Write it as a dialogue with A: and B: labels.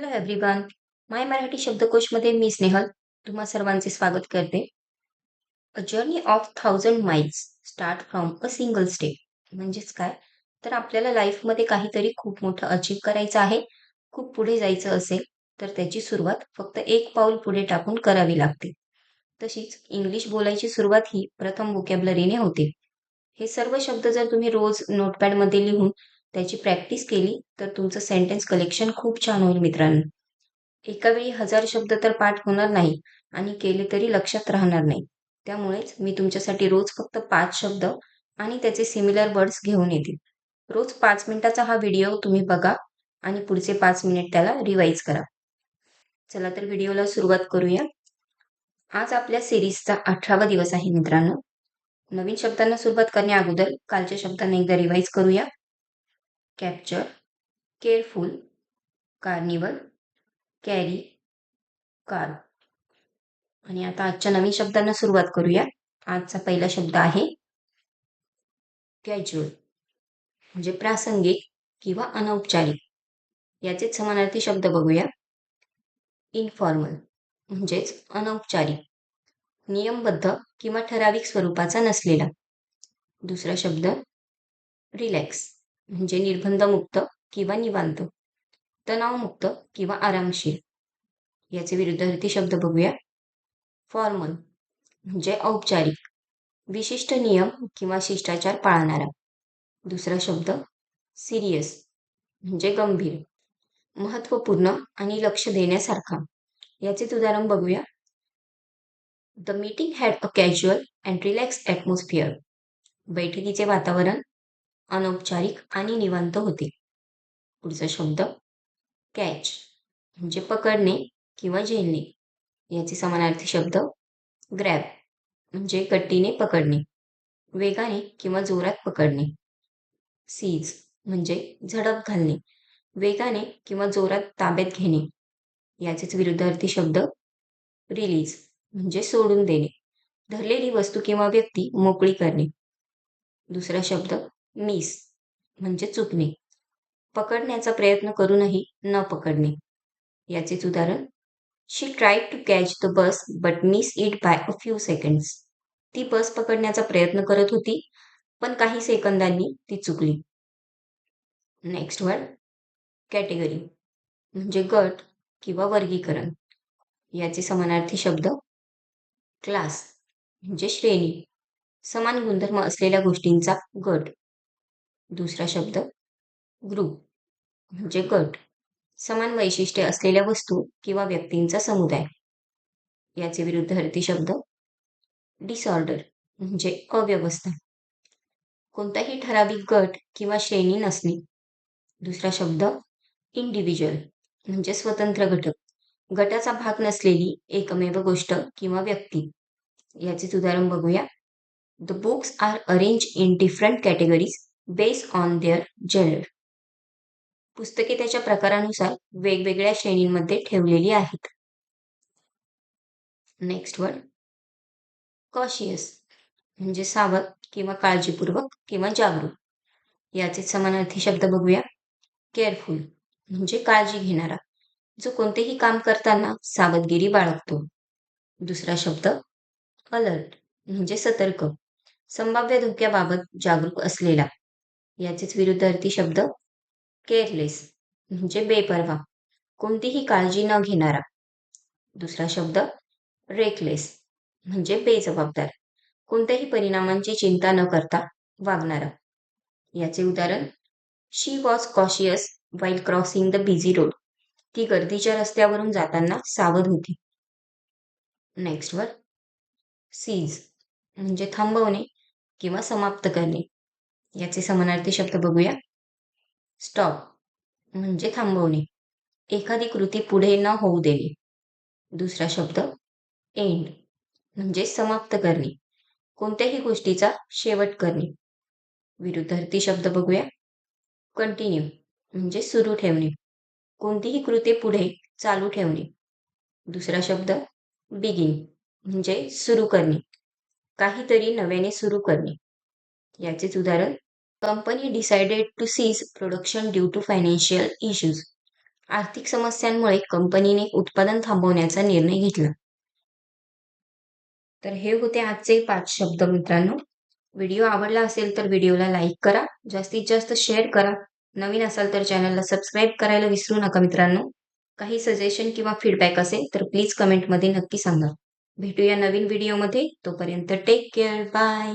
A: Hello everyone my Marathi शब्दकोशमध्ये मी स्नेहल. तुम्हा सर्वांचे स्वागत करते. A journey of thousand miles start from a single step म्हणजेच काय? तर आपल्याला लाईफमध्ये काहीतरी खूप मोठं अचीव करायचं आहे. खूप पुढे जायचं असेल तर त्याची सुरुवात फक्त एक पाऊल पुढे टाकून करावी लागते. तशीच इंग्लिश बोलायची सुरुवात ही प्रथम वोकॅबलरीने होते. हे सर्व शब्द जर तुम्ही रोज नोटपॅडमध्ये लिहून त्याची प्रॅक्टिस केली तर तुमचं सेंटेन्स कलेक्शन खूप छान होईल मित्रांनो. एकावेळी हजार शब्द तर पाठ होणार नाही आणि केले तरी लक्षात राहणार नाही. त्यामुळेच मी तुमच्यासाठी रोज फक्त पाच शब्द आणि त्याचे सिमिलर वर्ड्स घेऊन येतील रोज पाच मिनिटाचा हा व्हिडिओ तुम्ही बघा आणि पुढचे पाच मिनिट त्याला रिवाईज करा. चला तर व्हिडिओला सुरुवात करूया. आज आपल्या सिरीजचा अठरावा दिवस आहे मित्रांनो. नवीन शब्दांना सुरुवात करण्या अगोदर कालच्या शब्दांना एकदा रिवाईज करूया. Capture careful carnival carry car आणि आता आजच्या नवीन शब्दांना सुरुवात करूया. आजचा पहिला शब्द आहे कॅज्युअल म्हणजे प्रासंगिक किंवा अनौपचारिक. याचेच समानार्थी शब्द बघूया. इनफॉर्मल म्हणजेच अनौपचारिक. नियमबद्ध किंवा ठराविक स्वरूपाचा नसलेला. दुसरा शब्द रिलॅक्स म्हणजे निर्बंधमुक्त किंवा निवांत तणावमुक्त किंवा आरामशीर याचे विरुद्धार्थी शब्द बघूया. फॉर्मल म्हणजे औपचारिक विशिष्ट नियम किंवा शिष्टाचार पाळणारा. दुसरा शब्द सिरियस म्हणजे गंभीर महत्त्वपूर्ण आणि लक्ष देण्यासारखा. याचेच उदाहरण बघूया. The meeting had a casual and relax atmosphere बैठकीचे वातावरण अनौपचारिक आणि निवांत होते. पुढचा शब्द कॅच म्हणजे पकडणे किंवा झेलणे. याचे समानार्थी शब्द ग्रॅब म्हणजे गट्टीने पकडणे वेगाने किंवा जोरात पकडणे. सीज म्हणजे झडप घालणे वेगाने किंवा जोरात ताब्यात घेणे. याचेच विरुद्धार्थी शब्द रिलीज म्हणजे सोडून देणे. धरलेली वस्तू किंवा व्यक्ती मोकळी करणे. दुसरा शब्द मिस म्हणजे चुकणे. पकडण्याचा प्रयत्न करूनही न पकडणे. याचेच उदाहरण she tried to catch the bus but miss it by a few seconds ती बस पकडण्याचा प्रयत्न करत होती पण काही सेकंदांनी ती चुकली. नेक्स्ट वर्ड कॅटेगरी म्हणजे गट किंवा वर्गीकरण. याचे समानार्थी शब्द क्लास म्हणजे श्रेणी. समान गुणधर्म असलेल्या गोष्टींचा गट. दुसरा शब्द ग्रुप म्हणजे गट. समान वैशिष्ट्ये असलेल्या वस्तू किंवा व्यक्तींचा समुदाय. याचे विरुद्धार्थी शब्द डिसऑर्डर म्हणजे अव्यवस्था. कोणताही ठराविक गट किंवा श्रेणी नसणे. दुसरा शब्द इंडिव्हिज्युअल म्हणजे स्वतंत्र घटक. गटाचा भाग नसलेली एकमेव गोष्ट किंवा व्यक्ती. याचेच उदाहरण बघूया. The books are arrange in different categories based on their genre पुस्तके त्याच्या प्रकारानुसार वेगवेगळ्या श्रेणींमध्ये ठेवलेली आहेत. नेक्स्ट वर्ड कॉशियस म्हणजे सावध किंवा काळजीपूर्वक किंवा जागरूक. याचे समानार्थी शब्द बघूया. केअरफुल म्हणजे काळजी घेणारा. जो कोणतेही काम करताना सावधगिरी बाळगतो. दुसरा शब्द अलर्ट म्हणजे सतर्क. संभाव्य धोक्याबाबत जागरूक असलेला. याचेच विरुद्धार्थी शब्द केअरलेस म्हणजे बेपरवा. कोणतीही काळजी न घेणारा. दुसरा शब्द रेकलेस म्हणजे बेजबाबदार. कोणत्याही परिणामांची चिंता न करता वागणारा. याचे उदाहरण she was cautious while crossing the busy road ती गर्दीच्या रस्त्यावरून जाताना सावध होती. नेक्स्ट वर सीज म्हणजे थांबवणे किंवा समाप्त करणे. याचे समानार्थी शब्द बघूया. स्टॉप म्हणजे थांबवणे. एखादी कृती पुढे न होऊ देणे. दुसरा शब्द एंड म्हणजे समाप्त करणे. कोणत्याही गोष्टीचा शेवट करणे. विरुद्धार्थी शब्द बघूया. कंटिन्यू म्हणजे सुरू ठेवणे. कोणतीही कृती पुढे चालू ठेवणे. दुसरा शब्द बिगिन म्हणजे सुरू करणे. काहीतरी नव्याने सुरू करणे. याचेच उदाहरण. Company decided to cease production due to financial issues आर्थिक समस्यांमुळे कंपनीने उत्पादन थांबवण्याचा निर्णय घेतला. तर हे होते आजचे पाच शब्द मित्रांनो. व्हिडिओ आवडला असेल तर व्हिडिओला लाईक करा. जास्तीत जास्त शेअर करा. नवीन असाल तर चॅनलला सबस्क्राईब करायला विसरू नका मित्रांनो. काही सजेशन किंवा फीडबॅक असेल तर प्लीज कमेंटमध्ये नक्की सांगा. भेटूया नवीन व्हिडिओमध्ये. तोपर्यंत टेक केअर बाय